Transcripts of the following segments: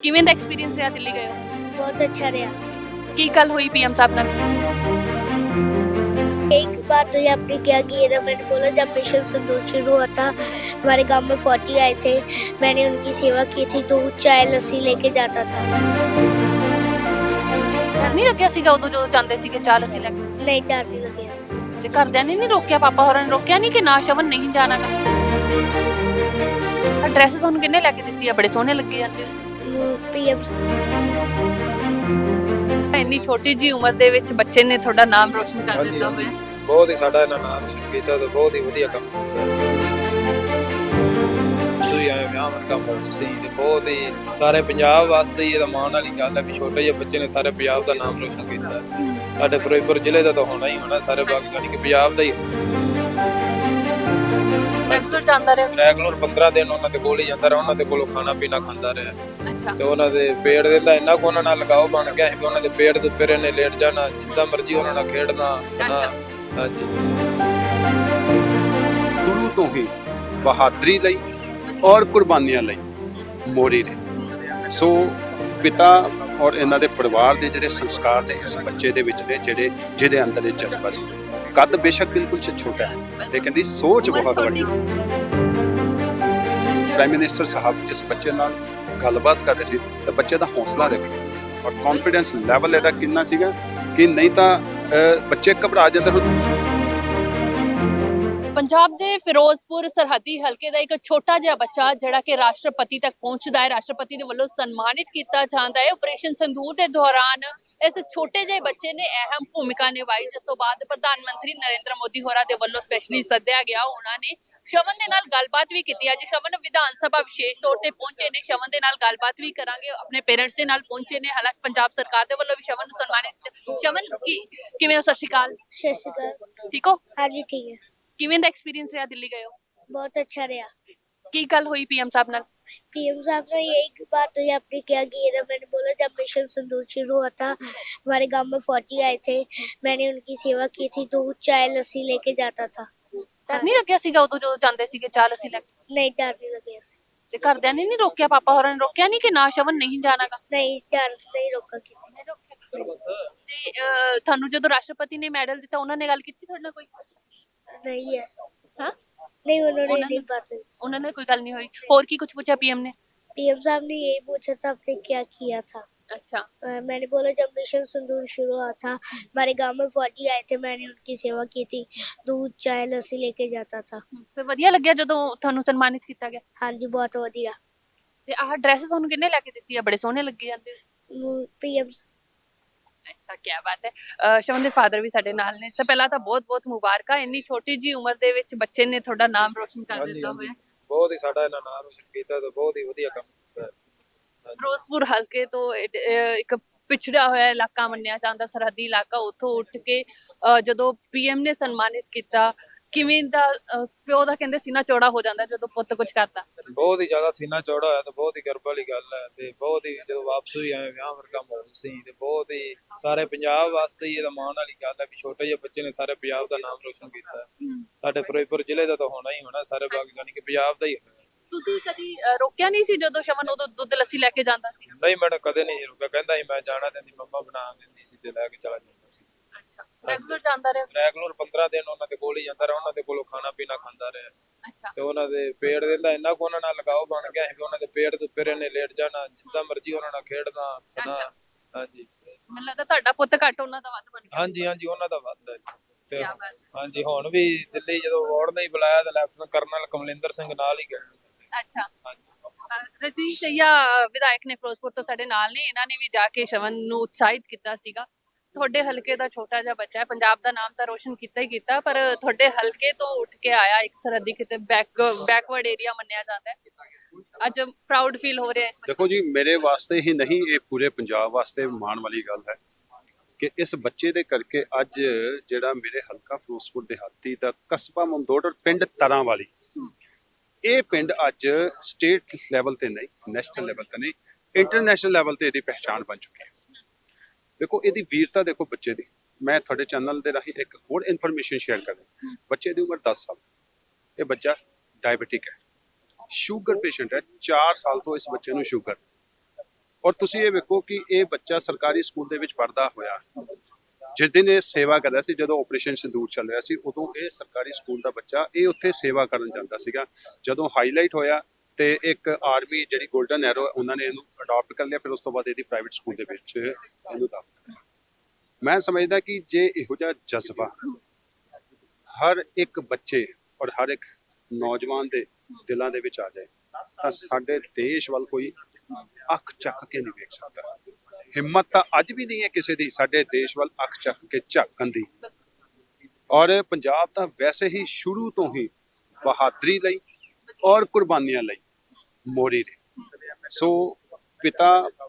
ਕਿਵੇਂ ਦਾ ਐਕਸਪੀਰੀਅੰਸ ਰਿਹਾ ਦਿੱਲੀ ਗਏ ਹੋ बहुत अच्छा रहा ਕੀ ਗੱਲ ਹੋਈ ਪੀਐਮ ਸਾਹਿਬ ਨਾਲ एक बात तो ये आपने क्या की है मैंने बोला जब मिशन संतोष शुरू हुआ था हमारे गांव में फौजी आए थे मैंने उनकी सेवा की थी तो वो चाय लस्सी लेके जाता था ਡਰ ਨਹੀਂ ਲੱਗਿਆ ਸੀਗਾ ਉਦੋਂ ਜਦੋਂ ਜਾਂਦੇ ਸੀਗੇ ਚਾਲ ਅਸੀਂ ਲੈ ਕੇ नहीं डर नहीं लगे ऐसे ਤੇ ਘਰਦਿਆਂ ਨੇ ਨਹੀਂ ਰੋਕਿਆ ਪਾਪਾ ਹੋਰਾਂ ਨੇ ਰੋਕਿਆ ਨਹੀਂ ਕਿ ਨਾ ਸ਼ਵਨ ਨਹੀਂ ਜਾਣਾਗਾ ਡਰੈਸ ਤੁਹਾਨੂੰ ਕਿੰਨੇ ਲੈ ਕੇ ਦਿੱਤੀ ਆ ਬੜੇ ਸੋਹਣੇ ਲੱਗੇ ਜਾਂਦੇ ਇੰਨੀ ਛੋਟੀ ਜੀ ਉਮਰ ਦੇ ਵਿੱਚ ਬੱਚੇ ਨੇ ਤੁਹਾਡਾ ਨਾਮ ਰੋਸ਼ਨ ਕਰ ਦਿੱਤਾ ਬਹੁਤ ਹੀ ਸਾਡਾ ਇਹਨਾਂ ਨਾਮ ਰੋਸ਼ਨ ਕੀਤਾ ਬਹੁਤ ਹੀ ਵਧੀਆ ਕੰਮ ਸਾਰੇ ਪੰਜਾਬ ਵਾਸਤੇ ਹੀ ਮਾਣ ਵਾਲੀ ਗੱਲ ਹੈ ਵੀ ਛੋਟੇ ਜਿਹੇ ਬੱਚੇ ਨੇ ਸਾਰੇ ਪੰਜਾਬ ਦਾ ਨਾਮ ਰੋਸ਼ਨ ਕੀਤਾ। ਸਾਡੇ ਫਿਰੋਜ਼ਪੁਰ ਜ਼ਿਲ੍ਹੇ ਦਾ ਤਾਂ ਹੋਣਾ ਹੀ ਰੈਗੂਲਰ ਜਾਂਦਾ ਰਿਹਾ? ਰੈਗੂਲਰ 15 ਦਿਨ ਉਹਨਾਂ ਦੇ ਕੋਲ ਹੀ ਜਾਂਦਾ ਰਿਹਾ ਉਹਨਾਂ ਦੇ ਕੋਲੋਂ ਖਾਣਾ ਪੀਣਾ ਖਾਂਦਾ ਰਿਹਾ। ਅੱਛਾ। ਤੇ ਉਹਨਾਂ ਦੇ ਪੇੜ ਦੇ ਦਾ ਇੰਨਾ ਕੁ ਉਹਨਾਂ ਨਾਲ ਲਗਾਓ ਬਣ ਗਿਆ ਸੀ ਵੀ ਉਹਨਾਂ ਦੇ ਪੇੜ ਦੇ ਉੱਪਰ ਇਹਨੇ ਲੇਟ ਜਾਣਾ ਜਿੱਦਾਂ ਮਰਜ਼ੀ ਉਹਨਾਂ ਨਾਲ ਖੇਡਣਾ ਸਣਾ। ਹਾਂਜੀ। ਸ਼ੁਰੂ ਤੋਂ ਹੀ ਬਹਾਦਰੀ ਲਈ ਔਰ ਕੁਰਬਾਨੀਆਂ ਲਈ ਮੋਰੀ ਨੇ। ਸੋ ਪਿਤਾ ਔਰ ਇਹਨਾਂ ਦੇ ਪਰਿਵਾਰ ਦੇ ਜਿਹੜੇ ਸੰਸਕਾਰ ਨੇ ਇਸ ਬੱਚੇ ਦੇ ਵਿੱਚ ਨੇ ਜਿਹੜੇ ਜਿਹਦੇ ਅੰਦਰ ਇਹ ਜਜ਼ਬਾ ਸੀ। ਕੱਦ ਬੇਸ਼ੱਕ ਬਿਲਕੁਲ ਛੋਟਾ ਹੈ ਲੇਕਿਨ ਦੀ ਸੋਚ ਬਹੁਤ ਵੱਡੀ। ਪ੍ਰਾਈਮ ਮਿਨਿਸਟਰ ਸਾਹਿਬ ਇਸ ਬੱਚੇ ਨਾਲ ਗੱਲਬਾਤ ਕਰ ਰਹੇ ਸੀ ਤਾਂ ਬੱਚੇ ਦਾ ਹੌਸਲਾ ਦੇਖੋ ਔਰ ਕੌਨਫੀਡੈਂਸ ਲੈਵਲ ਇਹਦਾ ਕਿੰਨਾ ਸੀਗਾ ਕਿ ਨਹੀਂ ਤਾਂ ਬੱਚੇ ਘਬਰਾ ਜਾਂਦੇ ਹੁਣ ਪੰਜਾਬ ਦੇ ਫਿਰੋਜ਼ਪੁਰ ਸਰਹੱਦੀ ਹਲਕੇ ਦਾ ਇੱਕ ਛੋਟਾ ਜਿਹਾ ਬੱਚਾ ਜਿਹੜਾ ਕਿ ਰਾਸ਼ਟਰਪਤੀ ਤੱਕ ਪਹੁੰਚਦਾ ਹੈ ਰਾਸ਼ਟਰਪਤੀ ਦੇ ਵੱਲੋਂ ਸਨਮਾਨਿਤ ਕੀਤਾ ਜਾਂਦਾ ਹੈ। ਆਪਰੇਸ਼ਨ ਸੰਦੂਰ ਦੇ ਦੌਰਾਨ ਇਸ ਛੋਟੇ ਜਿਹੇ ਬੱਚੇ ਨੇ ਅਹਿਮ ਭੂਮਿਕਾ ਨਿਭਾਈ ਜਿਸ ਤੋਂ ਬਾਅਦ ਪ੍ਰਧਾਨ ਮੰਤਰੀ ਨਰਿੰਦਰ ਮੋਦੀ ਹੋਰਾਂ ਦੇ ਵੱਲੋਂ ਸਪੈਸ਼ਲੀ ਸੱਦਿਆ ਗਿਆ। ਉਹਨਾਂ ਨੇ ਸ਼ਵਨ ਦੇ ਨਾਲ ਗੱਲਬਾਤ ਵੀ ਕੀਤੀ। ਅੱਜ ਸ਼ਵਨ ਵਿਧਾਨ ਸਭਾ ਵਿਸ਼ੇਸ਼ ਤੌਰ ਤੇ ਪਹੁੰਚੇ ਨੇ। ਸ਼ਵਨ ਦੇ ਨਾਲ ਗੱਲਬਾਤ ਵੀ ਕਰਾਂਗੇ। ਆਪਣੇ ਪੇਰੈਂਟਸ ਦੇ ਨਾਲ ਪਹੁੰਚੇ ਨੇ। ਹਾਲਾਂਕਿ ਪੰਜਾਬ ਸਰਕਾਰ ਦੇ ਵੱਲੋਂ ਵੀ ਸ਼ਵਨ ਨੂੰ ਸਨਮਾਨਿਤ ਸ਼ਵਨ ਕੀ ਕਿਵੇਂ ਹੋ? ਸਤਿ ਸ਼੍ਰੀ ਠੀਕ ਹੋ? ਹਾਂਜੀ ਠੀਕ ਹੈ। ਕਿਵੇਂ ਦਾ ਐਕਸਪੀਰੀਅੰਸ ਰਿਹਾ ਦਿੱਲੀ ਗਏ ਹੋ बहुत अच्छा रहा ਕੀ ਗੱਲ ਹੋਈ ਪੀਐਮ ਸਾਹਿਬ ਨਾਲ पीएम साहब ने यही बात तो ये आपने क्या की है मैंने बोला जब मिशन संतोष शुरू हुआ था हमारे गांव में फौजी आए थे मैंने उनकी सेवा की थी तो वो चाय लस्सी लेके जाता था ਡਰ ਨਹੀਂ ਲੱਗਿਆ ਸੀਗਾ ਉਦੋਂ ਜਦੋਂ ਜਾਂਦੇ ਸੀਗੇ ਚਾਲ ਅਸੀਂ ਲੈ ਕੇ नहीं डर नहीं लगे ऐसे ਤੇ ਘਰਦਿਆਂ ਨੇ ਨਹੀਂ ਰੋਕਿਆ ਪਾਪਾ ਹੋਰਾਂ ਨੇ ਰੋਕਿਆ ਨਹੀਂ ਕਿ ਨਾ ਸ਼ਵਨ ਨਹੀਂ ਜਾਣਾਗਾ नहीं डर नहीं रोका किसी ने ਤੇ ਅਹ, ਤੁਹਾਨੂੰ ਜਦੋਂ ਰਾਸ਼ਟਰਪਤੀ ਨੇ ਮੈਡਲ ਦਿੱਤਾ ਉਹਨਾਂ ਨੇ ਗੱਲ ਕੀਤੀ ਤੁਹਾਡੇ ਨਾਲ ਕੋਈ नहीं यस ਹਾਂ नहीं उन्होंने उन्होंने- नहीं बात हुई ਉਹਨਾਂ ਨੇ ਕੋਈ ਗੱਲ ਨਹੀਂ ਹੋਈ ਹੋਰ ਕੀ ਕੁਝ ਪੁੱਛਿਆ ਪੀਐਮ ਨੇ पीएम साहब ने यही पूछा था आपने क्या किया था ਅੱਛਾ अ, मैंने बोला जब मिशन संदूर शुरू हुआ था हमारे गांव में फौजी आए थे मैंने उनकी सेवा की थी दूध चाय लस्सी लेके जाता था ਫਿਰ ਵਧੀਆ ਲੱਗਿਆ ਜਦੋਂ ਤੁਹਾਨੂੰ ਸਨਮਾਨਿਤ ਕੀਤਾ ਗਿਆ हाँ जी बहुत बढ़िया ਤੇ ਆਹ ਡਰੈਸ ਤੁਹਾਨੂੰ ਕਿੰਨੇ ਲੈ ਕੇ ਦਿੱਤੀ ਆ ਬੜੇ ਸੋਹਣੇ ਲੱਗੇ ਜਾਂਦੇ पीएम ਅੱਛਾ ਕੀ ਬਾਤ ਹੈ। ਸ਼ਵਨ ਦੇ ਫਾਦਰ ਵੀ ਸਾਡੇ ਨਾਲ ਨੇ। ਸਭ ਪਹਿਲਾਂ ਤਾਂ ਬਹੁਤ ਬਹੁਤ ਮੁਬਾਰਕਾਂ। ਇੰਨੀ ਛੋਟੀ ਜੀ ਉਮਰ ਦੇ ਵਿੱਚ ਬੱਚੇ ਨੇ ਤੁਹਾਡਾ ਨਾਮ ਰੋਸ਼ਨ ਕਰ ਹਾਂਜੀ, ਦਿੱਤਾ ਹਾਂਜੀ। ਹੋਇਆ। ਬਹੁਤ ਹੀ ਸਾਡਾ ਇਹਨਾਂ ਨਾਮ ਰੋਸ਼ਨ ਕੀਤਾ ਤੇ ਬਹੁਤ ਹੀ ਵਧੀਆ ਕੰਮ ਕੀਤਾ। ਫਿਰੋਜ਼ਪੁਰ ਹਲਕੇ ਤੋਂ ਇੱਕ ਪਿਛੜਿਆ ਹੋਇਆ ਇਲਾਕਾ ਮੰਨਿਆ ਜਾਂਦਾ ਸਰਹੱਦੀ ਇਲਾਕਾ। ਉੱਥੋਂ ਉੱਠ ਕੇ ਅਹ, ਜਦੋਂ ਪੀਐਮ ਨੇ ਸਨਮਾਨਿਤ ਕੀਤਾ ਕਿਵੇਂ ਦਾ ਅਹ, ਪਿਓ ਦਾ ਕਹਿੰਦੇ ਸੀਨਾ ਚੌੜਾ ਹੋ ਜਾਂਦਾ ਜਦੋਂ ਪੁੱਤ ਕੁਝ ਕਰਦਾ? ਬਹੁਤ ਹੀ ਜ਼ਿਆਦਾ ਸੀਨਾ ਚੌੜਾ ਹੋਇਆ ਤੇ ਬਹੁਤ ਹੀ ਗਰਬ ਵਾਲੀ ਗੱਲ ਹੈ ਤੇ ਬਹੁਤ ਹੀ ਜਦੋਂ ਵਾਪਸ ਵੀ ਆਏ ਵਿਆਹ ਵਰਗਾ ਮਾਹੌਲ ਸੀ ਤੇ ਬਹੁਤ ਹੀ ਸਾਰੇ ਪੰਜਾਬ ਵਾਸਤੇ ਹੀ ਇਹਦਾ ਮਾਣ ਵਾਲੀ ਗੱਲ ਹੈ ਵੀ ਛੋਟੇ ਜਿਹੇ ਬੱਚੇ ਨੇ ਸਾਰੇ ਪੰਜਾਬ ਦਾ ਨਾਮ ਰੋਸ਼ਨ ਕੀਤਾ ਸਾਡੇ ਫਿਰੋਜ਼ਪੁਰ ਜ਼ਿਲ੍ਹੇ ਦਾ ਤਾਂ ਹੋਣਾ ਹੀ ਹੋਣਾ ਸਾਰੇ ਬਾਕੀ ਜਾਨੀ ਕਿ ਪੰਜਾਬ ਦਾ ਹੀ ਹੋਣਾ। ਤੁਸੀਂ ਕਦੀ ਅਹ, ਰੋਕਿਆ ਨਹੀਂ ਸੀ ਜਦੋਂ ਸ਼ਵਨ ਉਦੋਂ ਦੁੱਧ ਲੱਸੀ ਲੈ ਕੇ ਜਾਂਦਾ ਸੀ? ਨਹੀਂ ਮੈਨੂੰ ਕਦੇ ਨਹੀਂ ਰੁਕਿਆ। ਕਹਿੰਦਾ ਸੀ ਮੈਂ ਜਾਣਾ ਤੇ ਦੀ ਮੰਮਾ ਬਣਾ ਦਿੰਦੀ ਸੀ ਤੇ ਲੈ ਕੇ ਚਲਾ ਜਾਂਦਾ ਰੈਗੂਲਰ ਜਾਂਦਾ ਰਿਹਾ? ਰੈਗੂਲਰ 15 ਦਿਨ ਉਹਨਾਂ ਦੇ ਕੋਲ ਹੀ ਜਾਂਦਾ ਰਿਹਾ ਉਹਨਾਂ ਦੇ ਕੋਲੋਂ ਖਾਣਾ ਪੀਣਾ ਖਾਂਦਾ ਰਿਹਾ। ਅੱਛਾ। ਤੇ ਉਹਨਾਂ ਦੇ ਪੇੜ ਦੇ ਦਾ ਇੰਨਾ ਕੁ ਉਹਨਾਂ ਨਾਲ ਲਗਾਓ ਬਣ ਗਿਆ ਸੀ ਵੀ ਉਹਨਾਂ ਦੇ ਪੇੜ ਦੇ ਉੱਪਰ ਇਹਨੇ ਲੇਟ ਜਾਣਾ ਜਿੱਦਾਂ ਮਰਜ਼ੀ ਉਹਨਾਂ ਨਾਲ ਖੇਡਣਾ ਅੱਛਾ। ਹਾਂਜੀ। ਮੈਨੂੰ ਲੱਗਦਾ ਤੁਹਾਡਾ ਪੁੱਤ ਘੱਟ ਉਹਨਾਂ ਦਾ ਵੱਧ ਬਣ ਗਿਆ। ਹਾਂਜੀ ਹਾਂਜੀ ਉਹਨਾਂ ਦਾ ਵੱਧ ਹੈ ਜੀ। ਤੇ ਕਿਆ ਬਾਤ ਹਾਂਜੀ ਹੁਣ ਵੀ ਦਿੱਲੀ ਜਦੋਂ ਵਾਰਡ ਨੇ ਹੀ ਬੁਲਾਇਆ ਤੇ ਲੈਫਟਨੈਂਟ ਕਰਨਲ ਕਮਲਿੰਦਰ ਸਿੰਘ ਨਾਲ ਹੀ ਗਏ ਸਾਡੇ। ਅੱਛਾ। ਹਾਂਜੀ। ਅਹ, ਸਈਆ ਵਿਧਾਇਕ ਨੇ ਫਿਰੋਜ਼ਪੁਰ ਤੋਂ ਸਾਡੇ ਨਾਲ ਨੇ ਇਹਨਾਂ ਨੇ ਵੀ ਜਾ ਕੇ ਸ਼ਵਨ ਨੂੰ ਉਤਸ਼ਾਹਿਤ ਕੀਤਾ ਸੀਗਾ। ਤੁਹਾਡੇ ਹਲਕੇ ਦਾ ਛੋਟਾ ਜਿਹਾ ਬੱਚਾ ਹੈ, ਪੰਜਾਬ ਦਾ ਨਾਮ ਤਾਂ ਰੋਸ਼ਨ ਕੀਤਾ ਹੀ ਕੀਤਾ, ਪਰ ਤੁਹਾਡੇ ਹਲਕੇ ਤੋਂ ਉੱਠ ਕੇ ਆਇਆ ਇੱਕ ਸਰਹੱਦੀ ਕਿਤੇ ਬੈਕ ਬੈਕਵਰਡ ਏਰੀਆ ਮੰਨਿਆ ਜਾਂਦਾ ਹੈ। ਅੱਜ ਪ੍ਰਾਊਡ ਫੀਲ ਹੋ ਰਿਹਾ ਹੈ ਬੱਚੇ ਦੇਖੋ ਜੀ, ਮੇਰੇ ਵਾਸਤੇ ਹੀ ਨਹੀਂ, ਇਹ ਪੂਰੇ ਪੰਜਾਬ ਵਾਸਤੇ ਮਾਣ ਵਾਲੀ ਗੱਲ ਹੈ ਕਿ ਇਸ ਬੱਚੇ ਦੇ ਕਰਕੇ ਅੱਜ ਜਿਹੜਾ ਮੇਰੇ ਹਲਕਾ ਫਿਰੋਜ਼ਪੁਰ ਦਿਹਾਤੀ ਦਾ ਕਸਬਾ ਮੰਦੋੜ ਔਰ ਪਿੰਡ ਤਰਾਂ ਵਾਲੀ, ਇਹ ਪਿੰਡ ਅੱਜ ਸਟੇਟ ਲੈਵਲ ਤੇ ਨਹੀਂ ਨੈਸ਼ਨਲ ਲੈਵਲ ਤੇ ਨਹੀਂ ਇੰਟਰਨੈਸ਼ਨਲ ਲੈਵਲ ਤੇ ਇਹਦੀ ਪਹਿਚਾਣ ਬਣ ਚੁੱਕੀ ਹੈ। ਦੇਖੋ ਇਹਦੀ ਵੀਰਤਾ ਦੇਖੋ ਬੱਚੇ ਦੀ। ਮੈਂ ਤੁਹਾਡੇ ਚੈਨਲ ਦੇ ਰਾਹੀਂ ਇੱਕ ਹੋਰ ਇਨਫੋਰਮੇਸ਼ਨ ਸ਼ੇਅਰ ਕਰ ਰਿਹਾ। ਬੱਚੇ ਦੀ ਉਮਰ 10 ਸਾਲ। ਇਹ ਬੱਚਾ ਡਾਇਬੀਟਿਕ ਹੈ। ਸ਼ੂਗਰ ਪੇਸ਼ੈਂਟ ਹੈ। 4 ਸਾਲ ਤੋਂ ਇਸ ਬੱਚੇ ਨੂੰ ਸ਼ੂਗਰ ਔਰ ਤੁਸੀਂ ਇਹ ਵੇਖੋ ਕਿ ਇਹ ਬੱਚਾ ਸਰਕਾਰੀ ਸਕੂਲ ਦੇ ਵਿੱਚ ਪੜਦਾ ਹੋਇਆ। ਜਿਸ ਦਿਨ ਇਹ ਸੇਵਾ ਕਰਦਾ ਸੀ ਜਦੋਂ ਆਪਰੇਸ਼ਨ ਸਿੰਦੂਰ ਚੱਲ ਰਿਹਾ ਸੀ ਉਦੋਂ ਇਹ ਸਰਕਾਰੀ ਸਕੂਲ ਦਾ ਬੱਚਾ ਇਹ ਉੱਥੇ ਸੇਵਾ ਕਰਨ ਜਾਂਦਾ ਸੀਗਾ। ਜਦੋਂ ਹਾਈਲਾਈਟ ਹੋਇਆ ਤੇ ਇੱਕ ਆਰਮੀ ਜਿਹੜੀ 골ਡਨ ਐਰੋ ਉਹਨਾਂ ਨੇ ਇਹਨੂੰ ਅਡਾਪਟ ਕਰ ਲਿਆ, ਫਿਰ ਉਸ ਤੋਂ ਬਾਅਦ ਇਹਦੀ ਪ੍ਰਾਈਵੇਟ ਸਕੂਲ ਦੇ ਵਿੱਚ ਇਹਨੂੰ ਦਾਖਲ ਮੈਂ ਸਮਝਦਾ ਕਿ ਜੇ ਇਹੋ ਜਿਹਾ ਜਜ਼ਬਾ ਹਰ ਇੱਕ ਬੱਚੇ ਔਰ ਹਰ ਇੱਕ ਨੌਜਵਾਨ ਦੇ ਦਿਲਾਂ ਦੇ ਵਿੱਚ ਆ ਜਾਏ, ਤਾਂ ਸਾਡੇ ਦੇਸ਼ ਵੱਲ ਕੋਈ ਅੱਖ ਚੱਕ ਕੇ ਨਹੀਂ ਵੇਖ ਸਕਦਾ। ਹਿੰਮਤ ਤਾਂ ਅੱਜ ਵੀ ਨਹੀਂ ਹੈ ਕਿਸੇ ਦੀ, ਸਾਡੇ ਦੇਸ਼ ਵੱਲ ਅੱਖ ਚੱਕ ਕੇ ਝਾਕਣ ਦੀ। ਔਰ ਪੰਜਾਬ ਤਾਂ ਵੈਸੇ ਹੀ ਸ਼ੁਰੂ ਤੋਂ ਹੀ ਬਹਾਦਰੀ ਲਈ ਔਰ ਕੁਰਬਾਨੀਆਂ ਲਈ। ਮੋਰੀ ਨੇ। ਸੋ ਪਿਤਾ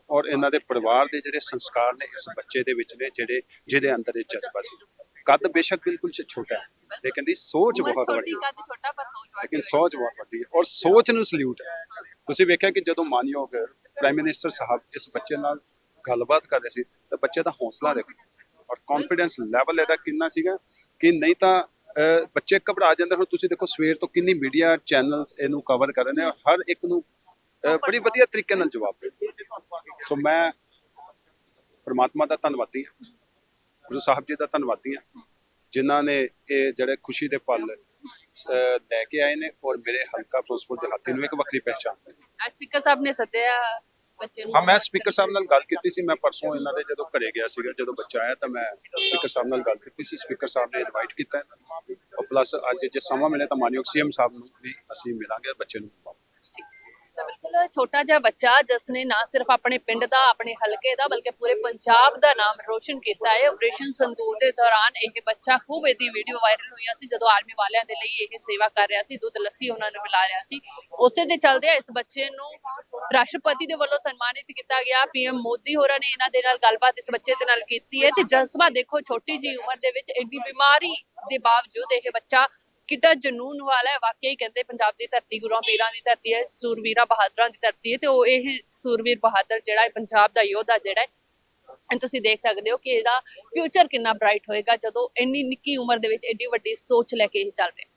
ਔਰ ਇਹਨਾਂ ਦੇ ਪਰਿਵਾਰ ਦੇ ਜਿਹੜੇ ਸੰਸਕਾਰ ਨੇ ਇਸ ਬੱਚੇ ਦੇ ਵਿੱਚ ਨੇ, ਜਿਹੜੇ, ਜਿਹਦੇ ਅੰਦਰ ਇਹ ਜਜ਼ਬਾ ਸੀ। ਕੱਦ ਬੇਸ਼ੱਕ ਬਿਲਕੁਲ ਛੋਟਾ ਹੈ, ਲੇਕਿਨ ਦੀ ਸੋਚ ਬਹੁਤ ਵੱਡੀ ਹੈ। ਸੋਚ ਲੇਕਿਨ ਸੋਚ ਬਹੁਤ ਵੱਡੀ ਹੈ ਔਰ ਸੋਚ ਨੂੰ ਸਲੂਟ ਹੈ। ਤੁਸੀਂ ਵੇਖਿਆ ਕਿ ਜਦੋਂ ਮਾਨਯੋਗ ਪ੍ਰਾਈਮ ਮਿਨਿਸਟਰ ਸਾਹਿਬ ਇਸ ਬੱਚੇ ਨਾਲ ਗੱਲਬਾਤ ਕਰ ਰਹੇ ਸੀ, ਤਾਂ ਬੱਚੇ ਦਾ ਹੌਸਲਾ ਦੇਖੋ ਔਰ ਕੌਨਫੀਡੈਂਸ ਲੈਵਲ ਇਹਦਾ ਕਿੰਨਾ ਸੀਗਾ ਕਿ ਨਹੀਂ ਤਾਂ ਬੱਚੇ ਘਬਰਾ ਜਾਂਦੇ ਹੁਣ ਤੁਸੀਂ ਦੇਖੋ ਸਵੇਰ ਤੋਂ ਕਿੰਨੀ ਮੀਡੀਆ ਚੈਨਲਸ ਇਹਨੂੰ ਕਵਰ ਕਰ ਰਹੇ ਨੇ ਹਰ ਇੱਕ ਨੂੰ ਬੜੀ ਵਧੀਆ ਤਰੀਕੇ ਨਾਲ ਜਵਾਬ ਦੇ ਸੋ ਮੈਂ ਪ੍ਰਮਾਤਮਾ ਦਾ ਧੰਨਵਾਦੀ ਹਾਂ ਗੁਰੂ ਸਾਹਿਬ ਜੀ ਦਾ ਧੰਨਵਾਦੀ ਹਾਂ ਜਿਨ੍ਹਾਂ ਨੇ ਇਹ ਜਿਹੜੇ ਖੁਸ਼ੀ ਦੇ ਪਲ ਅਹ, ਲੈ ਕੇ ਆਏ ਨੇ ਔਰ ਮੇਰੇ ਹਲਕਾ ਫਿਰੋਜ਼ਪੁਰ ਦੇ ਹਾਥੀ ਨੂੰ ਇੱਕ ਵੱਖਰੀ ਪਹਿਚਾਣ ਦਿੱਤੀ ਅੱਜ ਸਪੀਕਰ ਸਾਹਿਬ ਨੇ ਸੱਦਿਆ ਬੱਚੇ ਨੂੰ ਹਾਂ ਮੈਂ ਸਪੀਕਰ ਸਾਹਿਬ ਨਾਲ ਗੱਲ ਕੀਤੀ ਸੀ ਮੈਂ ਪਰਸੋਂ ਇਹਨਾਂ ਦੇ ਜਦੋਂ ਘਰੇ ਗਿਆ ਸੀਗਾ ਜਦੋਂ ਬੱਚਾ ਆਇਆ ਤਾਂ ਮੈਂ ਸਪੀਕਰ ਸਾਹਿਬ ਨਾਲ ਗੱਲ ਕੀਤੀ ਸੀ ਸਪੀਕਰ ਸਾਹਿਬ ਨੇ ਇਨਵਾਈਟ ਕੀਤਾ। ਔਰ ਪਲੱਸ ਅੱਜ ਜੇ ਸਮਾਂ ਮਿਲੇ ਤਾਂ ਮਾਨਯੋਗ ਸੀਐਮ ਸਾਹਿਬ ਨੂੰ ਵੀ ਅਸੀਂ ਮਿਲਾਂਗੇ ਬੱਚੇ ਨੂੰ ਬਿਲਕੁਲ ਛੋਟਾ ਜਿਹਾ ਬੱਚਾ ਜਿਸ ਨੇ ਨਾ ਸਿਰਫ ਆਪਣੇ ਪਿੰਡ ਦਾ ਆਪਣੇ ਹਲਕੇ ਦਾ ਬਲਕਿ ਪੂਰੇ ਪੰਜਾਬ ਦਾ ਨਾਮ ਰੋਸ਼ਨ ਕੀਤਾ ਹੈ ਆਪਰੇਸ਼ਨ ਸੰਦੂਰ ਦੇ ਦੌਰਾਨ ਇਹ ਬੱਚਾ ਖੂਬ ਇਹਦੀ ਵੀਡੀਓ ਵਾਇਰਲ ਹੋਈਆ ਸੀ ਜਦੋਂ ਆਰਮੀ ਵਾਲਿਆਂ ਦੇ ਲਈ ਇਹ ਸੇਵਾ ਕਰ ਰਿਹਾ ਸੀ ਦੁੱਧ ਲੱਸੀ ਉਹਨਾਂ ਨੂੰ ਪਿਲਾ ਰਿਹਾ ਸੀ ਉਸੇ ਦੇ ਚੱਲਦੇ ਇਸ ਬੱਚੇ ਨੂੰ ਰਾਸ਼ਟਰਪਤੀ ਦੇ ਵੱਲੋਂ ਸਨਮਾਨਿਤ ਕੀਤਾ ਗਿਆ। ਪੀਐਮ ਮੋਦੀ ਹੋਰਾਂ ਨੇ ਇਹਨਾਂ ਦੇ ਨਾਲ ਗੱਲਬਾਤ ਇਸ ਬੱਚੇ ਦੇ ਨਾਲ ਕੀਤੀ ਹੈ ਤੇ ਜਜ਼ਬਾ ਦੇਖੋ, ਛੋਟੀ ਜੀ ਉਮਰ ਦੇ ਵਿੱਚ ਇੰਨੀ ਬਿਮਾਰੀ ਦੇ ਬਾਵਜੂਦ ਇਹ ਬੱਚਾ ਕਿੱਡਾ ਜਨੂਨ ਵਾਲਾ ਹੈ। ਵਾਕਈ ਕਹਿੰਦੇ ਪੰਜਾਬ ਦੀ ਧਰਤੀ ਗੁਰੂਆਂ ਪੀਰਾਂ ਦੀ ਧਰਤੀ ਹੈ, ਸੂਰਵੀਰਾਂ ਬਹਾਦਰਾਂ ਦੀ ਧਰਤੀ ਹੈ ਤੇ ਉਹ ਇਹ ਸੂਰਵੀਰ ਬਹਾਦਰ ਜਿਹੜਾ ਹੈ ਪੰਜਾਬ ਦਾ ਯੋਧਾ ਜਿਹੜਾ ਹੈ, ਤੁਸੀਂ ਦੇਖ ਸਕਦੇ ਹੋ ਕਿ ਇਹਦਾ ਫਿਊਚਰ ਕਿੰਨਾ ਬ੍ਰਾਈਟ ਹੋਏਗਾ ਜਦੋਂ ਇੰਨੀ ਨਿੱਕੀ ਉਮਰ ਦੇ ਵਿੱਚ ਐਡੀ ਵੱਡੀ ਸੋਚ ਲੈ ਕੇ ਇਹ ਚੱਲ ਰਿਹਾ